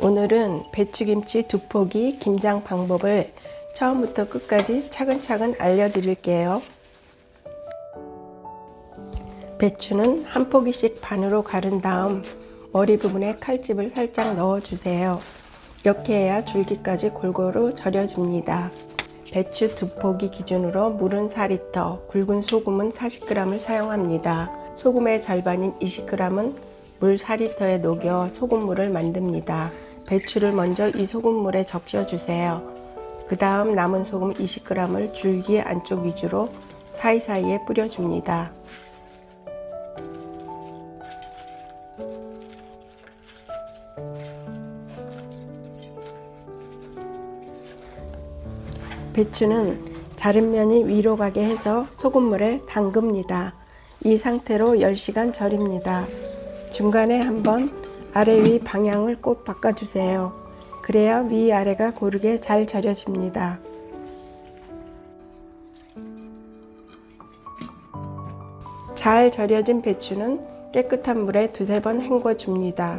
오늘은 배추김치 두 포기 김장 방법을 처음부터 끝까지 차근차근 알려드릴게요. 배추는 한 포기씩 반으로 가른 다음 머리 부분에 칼집을 살짝 넣어주세요. 이렇게 해야 줄기까지 골고루 절여줍니다. 배추 두 포기 기준으로 물은 4리터, 굵은 소금은 40g을 사용합니다. 소금의 절반인 20g은 물 4리터에 녹여 소금물을 만듭니다. 배추를 먼저 이 소금물에 적셔주세요. 그 다음 남은 소금 20g을 줄기 안쪽 위주로 사이사이에 뿌려줍니다. 배추는 자른 면이 위로 가게 해서 소금물에 담급니다. 이 상태로 10시간 절입니다. 중간에 한번 아래 위 방향을 꼭 바꿔주세요. 그래야 위 아래가 고르게 잘 절여집니다. 잘 절여진 배추는 깨끗한 물에 두세 번 헹궈줍니다.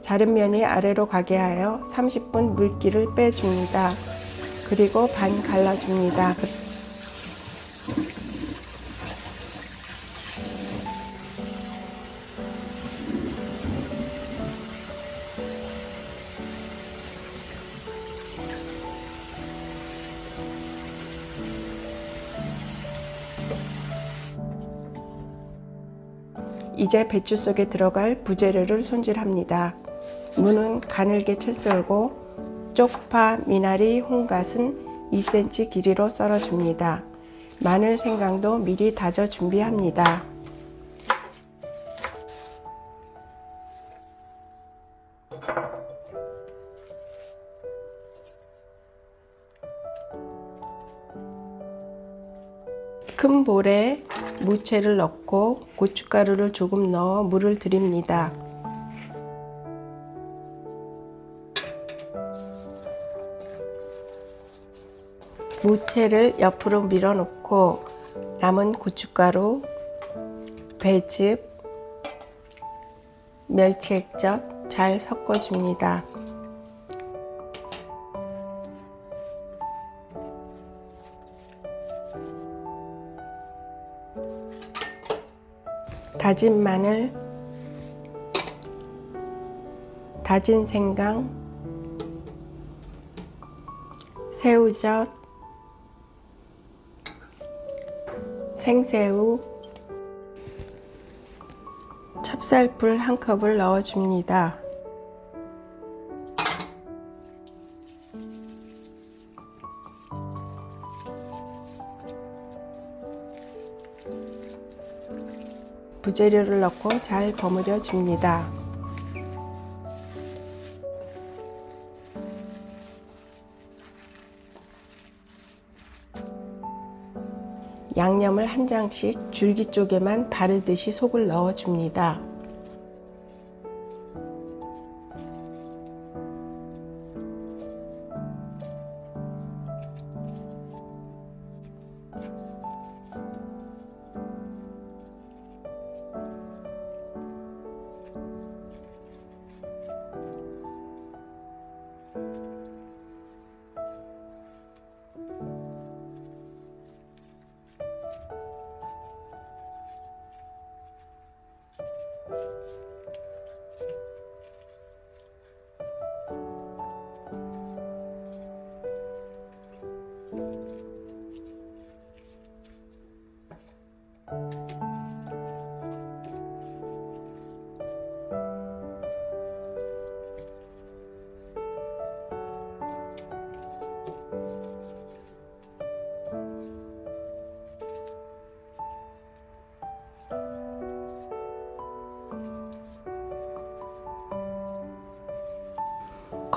자른 면이 아래로 가게 하여 30분 물기를 빼줍니다. 그리고 반 갈라줍니다. 이제 배추 속에 들어갈 부재료를 손질합니다. 무는 가늘게 채 썰고 쪽파, 미나리, 홍갓은 2cm 길이로 썰어줍니다. 마늘, 생강도 미리 다져 준비합니다. 큰 볼에 무채를 넣고 고춧가루를 조금 넣어 물을 들입니다. 무채를 옆으로 밀어 놓고 남은 고춧가루, 배즙, 멸치 액젓 잘 섞어줍니다. 다진 마늘, 다진 생강, 새우젓, 생새우, 찹쌀풀 한 컵을 넣어줍니다. 부재료를 넣고 잘 버무려 줍니다. 양념을 한 장씩 줄기 쪽에만 바르듯이 속을 넣어 줍니다.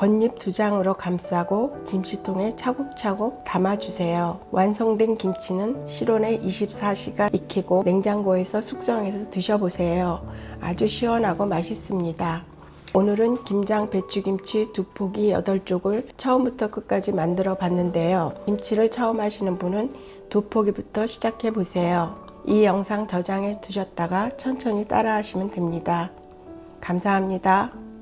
겉잎 두 장으로 감싸고 김치통에 차곡차곡 담아주세요. 완성된 김치는 실온에 24시간 익히고 냉장고에서 숙성해서 드셔보세요. 아주 시원하고 맛있습니다. 오늘은 김장 배추김치 두 포기 8쪽을 처음부터 끝까지 만들어 봤는데요. 김치를 처음 하시는 분은 두 포기부터 시작해 보세요. 이 영상 저장해 두셨다가 천천히 따라 하시면 됩니다. 감사합니다.